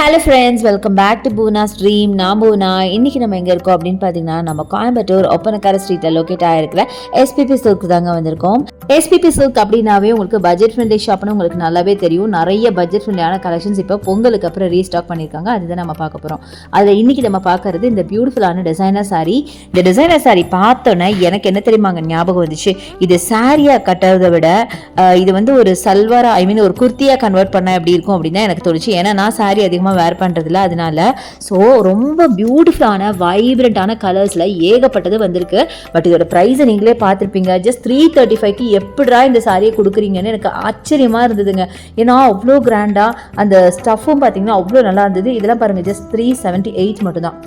Hello friends welcome back to Poona stream நான் பூனா இன்னைக்கு நம்ம எங்கே இருக்கோம் அப்படின்னு பார்த்தீங்கன்னா நம்ம கோயம்புத்தூர் ஒப்பனக்கார ஸ்ட்ரீட்டில் லொக்கேட் ஆகிருக்கிற எஸ்பிபி சில்க் தாங்க வந்திருக்கோம். எஸ்பிபி சில்க் அப்படின்னாவே உங்களுக்கு பட்ஜெட் ஃப்ரெண்ட்லி ஷாப்னு உங்களுக்கு நல்லாவே தெரியும். நிறைய பட்ஜெட் ஃப்ரெண்ட்லியான கலெக்ஷன்ஸ் இப்போ பொங்கலுக்கு அப்புறம் ரீஸ்டாக் பண்ணியிருக்காங்க. அதுதான் நம்ம பார்க்க போகிறோம் அதில் இன்னைக்கு நம்ம பார்க்கறது இந்த பியூட்டிஃபுல்லான டிசைனர் saree. இந்த டிசைனர் சாரீ பார்த்தோன்னே எனக்கு என்ன தெரியுமாங்க ஞாபகம் வந்துச்சு? இது சாரியாக கட்டுறதை விட இது வந்து ஒரு சல்வாரா ஐ மீன் ஒரு குர்த்தியாக கன்வெர்ட் பண்ண எப்படி இருக்கும் அப்படின்னா எனக்கு தோணுச்சு. ஏன்னா நான் சாரி அதிகமாக வேர் பண்ணுறதில்ல அதனால ஸோ ரொம்ப பியூட்டிஃபுல்லான வைப்ரண்ட்டான கலர்ஸில் ஏகப்பட்டது வந்திருக்கு. பட் இதோட ப்ரைஸை நீங்களே பார்த்துருப்பீங்க. ஜஸ்ட் த்ரீ தேர்ட்டி ஃபைவ்க்கு எப்படிடா இந்த சாரியை கொடுக்குறீங்கன்னு எனக்கு ஆச்சரியமாக இருந்ததுங்க. ஏன்னா அவ்வளோ கிராண்டாக அந்த ஸ்டஃப்பும் பார்த்தீங்கன்னா அவ்வளோ நல்லா இருந்தது. இதெல்லாம் பாருங்கள் ஜஸ்ட் த்ரீ செவன்ட்டி எயிட் மட்டும்தான்.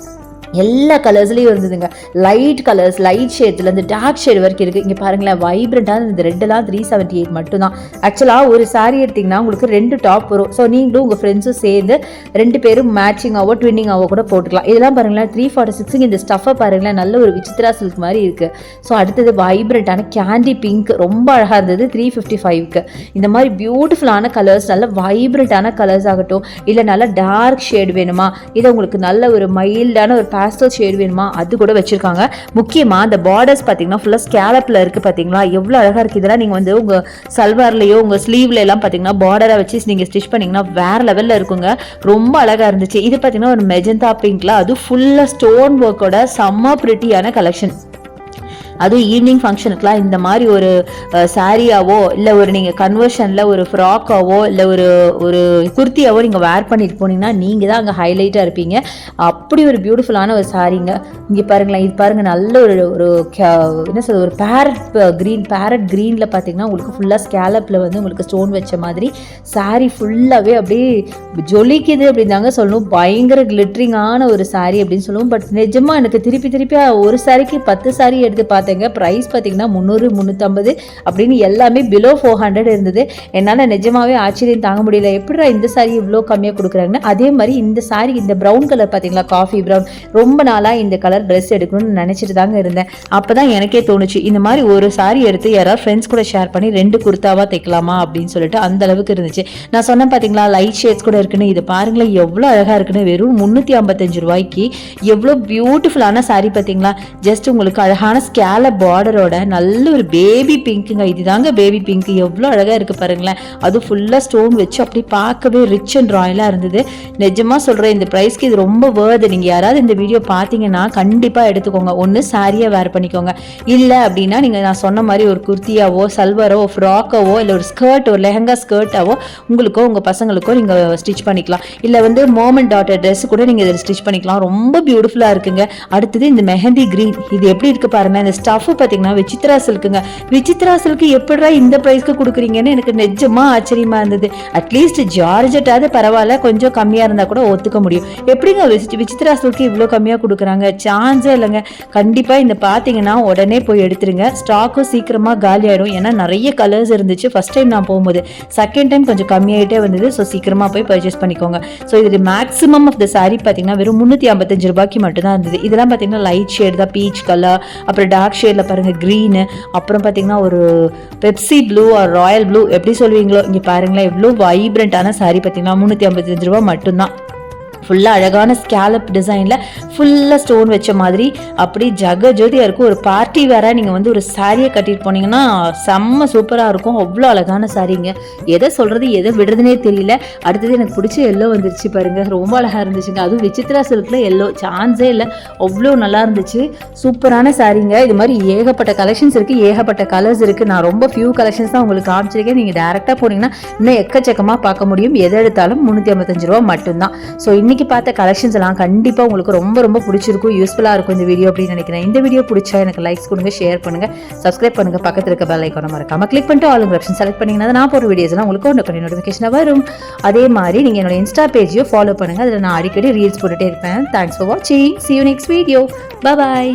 எல்லா கலர்ஸ்லேயும் இருந்ததுங்க. லைட் கலர்ஸ் லைட் ஷேட்லேருந்து டார்க் ஷேட் வரைக்கும் இருக்குது இங்கே பாருங்களேன் வைப்ரண்ட்டாக இந்த ரெட்டெல்லாம் த்ரீ செவன்ட்டி எயிட் மட்டும்தான். ஆக்சுவலாக ஒரு சாரீ எடுத்திங்கன்னா உங்களுக்கு ரெண்டு டாப் வரும். ஸோ நீங்களும் உங்கள் ஃப்ரெண்ட்ஸும் சேர்ந்து ரெண்டு பேரும் மேட்சிங்காவோ ட்வின்னிங்காவோ கூட போட்டுக்கலாம். இதெல்லாம் பாருங்களேன் த்ரீ ஃபார்ட்டி சிக்ஸுக்கு இந்த ஸ்டஃப்பை பாருங்களேன் நல்ல ஒரு விசித்ரா சில்க் மாதிரி இருக்குது ஸோ அடுத்தது வைப்ரண்ட்டான கேண்டி பிங்க் ரொம்ப அழகாக இருந்தது த்ரீ ஃபிஃப்டி ஃபைவ்க்கு இந்த மாதிரி பியூட்டிஃபுல்லான கலர்ஸ் நல்ல வைப்ரண்ட்டான கலர்ஸ் ஆகட்டும் இல்லை நல்ல டார்க் ஷேட் வேணுமா இதை உங்களுக்கு நல்ல ஒரு மைல்டான ஒரு பேஸ்டல் ஷேட் வேணுமா? அது கூட வச்சுருக்காங்க. முக்கியமாக அந்த பார்டர்ஸ் பார்த்தீங்கன்னா ஃபுல்லாக ஸ்கேலப்பில் இருக்குது பார்த்தீங்களா எவ்வளோ அழகாக இருக்குது இதெல்லாம் நீங்கள் வந்து உங்கள் சல்வார்லேயோ உங்கள் ஸ்லீவ்ல எல்லாம் பார்த்தீங்கன்னா பார்டரை வச்சு நீங்கள் ஸ்டிச் பண்ணிங்கன்னா வேறு லெவலில் இருக்குங்க. ரொம்ப அழகாக இருந்துச்சு. இது பார்த்தீங்கன்னா ஒரு மெஜந்தா பிங்க்ல அது ஃபுல்லாக ஸ்டோன் ஒர்க்கோட செம்ம பிரிட்டியான கலெக்ஷன் அதுவும் ஈவினிங் ஃபங்க்ஷனுக்குலாம் இந்த மாதிரி ஒரு சாரியாவோ இல்லை ஒரு நீங்கள் கன்வர்ஷனில் ஒரு ஃப்ராக்காவோ இல்லை ஒரு ஒரு குர்த்தியாவோ நீங்கள் வேர் பண்ணிட்டு போனீங்கன்னா நீங்கள் தான் அங்கே ஹைலைட்டாக இருப்பீங்க. அப்படி ஒரு பியூட்டிஃபுல்லான ஒரு சாரீங்க இங்கே பாருங்களேன் இது பாருங்கள் நல்ல ஒரு ஒரு க- என்ன சொல்றது ஒரு பேரட் க்ரீன் பேரட் க்ரீனில் பார்த்தீங்கன்னா உங்களுக்கு ஃபுல்லாக ஸ்கேலப்பில் வந்து உங்களுக்கு ஸ்டோன் வச்ச மாதிரி சாரி ஃபுல்லாகவே அப்படியே ஜொலிக்குது அப்படின்னாங்க சொல்லணும். பயங்கர கிளிட்ரிங்கான ஒரு சாரி அப்படின்னு சொல்லுவோம். பட் நிஜமாக எனக்கு திருப்பி திருப்பி ஒரு சாரிக்கு பத்து சாரி எடுத்து பார்த்து பார்த்தேங்க ப்ரைஸ் பார்த்தீங்கன்னா முந்நூறு முந்நூற்றம்பது அப்படின்னு எல்லாமே பிலோ ஃபோர் ஹண்ட்ரட் இருந்தது. என்னால் நிஜமாவே ஆச்சரியம் தாங்க முடியல. எப்படிடா இந்த சாரீ இவ்வளோ கம்மியாக கொடுக்குறாங்கன்னு? அதே மாதிரி இந்த சாரீ இந்த ப்ரௌன் கலர் பார்த்தீங்களா காஃபி ப்ரௌன் ரொம்ப நாளாக இந்த கலர் ட்ரெஸ் எடுக்கணும்னு நினச்சிட்டு தாங்க இருந்தேன். அப்போ தான் எனக்கே தோணுச்சு இந்த மாதிரி ஒரு சாரீ எடுத்து யாராவது ஃப்ரெண்ட்ஸ் கூட ஷேர் பண்ணி ரெண்டு குர்த்தாவாக தைக்கலாமா அப்படின்னு சொல்லிட்டு அந்த அளவுக்கு இருந்துச்சு. நான் சொன்னேன் பார்த்தீங்களா லைட் ஷேட்ஸ் கூட இருக்குன்னு இது பாருங்களேன் எவ்வளோ அழகாக இருக்குன்னு. வெறும் முந்நூற்றி ஐம்பத்தஞ்சு ரூபாய்க்கு எவ்வளோ பியூட்டிஃபுல்லான சாரீ பார்த்தீங்களா ஜஸ்ட் உங்களுக்கு அழகான மேலே பார்டரோட நல்ல ஒரு பேபி பிங்க்குங்க இதுதாங்க பேபி பிங்க் எவ்வளோ அழகாக இருக்குது பாருங்களேன். அது ஃபுல்லாக ஸ்டோன் வச்சு அப்படி பார்க்கவே ரிச் அண்ட் ராயலாக இருந்தது. நிஜமாக சொல்கிறேன் இந்த ப்ரைஸ்க்கு இது ரொம்ப வேர்து நீங்கள் யாராவது இந்த வீடியோ பார்த்தீங்கன்னா கண்டிப்பாக எடுத்துக்கோங்க. ஒன்று சாரியாக வேர் பண்ணிக்கோங்க. இல்லை அப்படின்னா நீங்கள் நான் சொன்ன மாதிரி ஒரு குர்த்தியாவோ சல்வாரோ ஃப்ராக்காவோ இல்லை ஒரு ஸ்கர்ட் ஒரு லெஹங்கா ஸ்கர்ட்டாவோ உங்களுக்கோ உங்கள் பசங்களுக்கோ நீங்கள் ஸ்டிச் பண்ணிக்கலாம். இல்லை வந்து மோமன் டாட்டர் ட்ரெஸ் கூட நீங்கள் இதில் ஸ்டிச் பண்ணிக்கலாம். ரொம்ப பியூட்டிஃபுல்லாக இருக்குங்க. அடுத்தது இந்த மெஹந்தி க்ரீன் இது எப்படி இருக்குது பாருங்கள் இந்த ஸ்டஃப் பார்த்தீங்கன்னா விசித்ரா சில்க்குங்க. விசித்ரா சில்க்கு எப்படிரா இந்த ப்ரைஸ்க்கு கொடுக்குறீங்கன்னு எனக்கு நிஜமாக ஆச்சரியமாக இருந்தது. அட்லீஸ்ட் ஜார்ஜெட்டாவது பரவாயில்ல கொஞ்சம் கம்மியாக இருந்தால் கூட ஒத்துக்க முடியும். எப்படிங்க விசி- விசித்ரா சில்க்கு இவ்வளோ கம்மியாக கொடுக்குறாங்க? சான்ஸே இல்லைங்க. கண்டிப்பாக இந்த பார்த்தீங்கன்னா உடனே போய் எடுத்துருங்க. ஸ்டாக்கும் சீக்கிரமாக காலி ஆகிடும் ஏன்னா நிறைய கலர்ஸ் இருந்துச்சு. ஃபஸ்ட் டைம் நான் போகும்போது. செகண்ட் டைம் கொஞ்சம் கம்மியாகிட்டே வந்தது. ஸோ சீக்கிரமாக போய் பர்ச்சேஸ் பண்ணிக்கோங்க. ஸோ இது மேக்ஸிமம் ஆஃப் த சாரீ பார்த்தீங்கன்னா வெறும் முந்நூற்றி ஐம்பத்தஞ்சு ரூபாய்க்கு மட்டும்தான் இருந்தது. இதெல்லாம் பார்த்தீங்கன்னா லைட் ஷேட் தான். பீச் கலர் அப்புறம் டார்க் ஷேடில் பாருங்கள் க்ரீனு அப்புறம் பார்த்தீங்கன்னா ஒரு Pepsi blue or royal blue எப்படி சொல்லுவீங்களோ இங்கே பாருங்களேன் எவ்வளோ வைப்ரண்ட்டான சாரீ பார்த்தீங்கன்னா முந்நூற்றி ஐம்பத்தஞ்சு ரூபா மட்டும்தான். ஃபுல்லாக அழகான ஸ்கேலப் டிசைனில் ஃபுல்லாக ஸ்டோன் வச்ச மாதிரி அப்படி ஜக ஜோதியாக இருக்கும் ஒரு பார்ட்டி வேற நீங்கள் வந்து ஒரு சாரியை கட்டிட்டு போனீங்கன்னா செம்ம சூப்பராக இருக்கும். அவ்வளோ அழகான சாரீங்க எதை சொல்கிறது எதை விடுறதுனே தெரியல. அடுத்தது எனக்கு பிடிச்ச எல்லோ வந்துருச்சு பாருங்கள் ரொம்ப அழகாக இருந்துச்சுங்க. அதுவும் விசித்ரா சில்கில் எல்லோ சான்ஸே இல்லை. அவ்வளோ நல்லா இருந்துச்சு. சூப்பரான சாரீங்க இது மாதிரி ஏகப்பட்ட கலெக்ஷன்ஸ் இருக்குது ஏகப்பட்ட கலர்ஸ் இருக்குது நான் ரொம்ப ஃபியூ கலெக்ஷன்ஸ் தான் உங்களுக்கு காமிச்சிருக்கேன். நீங்கள் டேரெக்டாக போனீங்கன்னா இன்னும் எக்கச்சக்கமாக பார்க்க முடியும். எதை எடுத்தாலும் முந்நூற்றி ஐம்பத்தஞ்சு ரூபா மட்டும்தான். ஸோ இன்றைக்கி பார்த்த கலெக்ஷன்ஸ் எல்லாம் கண்டிப்பாக உங்களுக்கு ரொம்ப ரொம்ப பிடிச்சிருக்கும் யூஸ்ஃபுல்லாக இருக்கும் இந்த வீடியோ அப்படின்னு நினைக்கிறேன். இந்த வீடியோ பிடிச்சா எனக்கு லைக்ஸ் கொடுங்க ஷேர் பண்ணுங்கள் சப்ஸ்கிரைப் பண்ணுங்கள் பக்கத்தில் இருக்க பெல் ஐக்கான மறக்காமல் கிளிக் பண்ணிட்டு ஆல் ஆப்ஷன் செலக்ட் பண்ணிங்கன்னா நான் போகிற வீடியோஸ்லாம் உங்களுக்கு ஒன்று நோட்டிஃபிகேஷனாக வரும். அதே மாதிரி நீங்கள் என்னோட இன்ஸ்டா பேஜையும் ஃபாலோ பண்ணுங்கள் அதில் நான் அடிக்கடி ரீல்ஸ் போட்டுட்டே இருப்பேன். தேங்க்ஸ் ஃபார் வாட்சிங் see you next video bye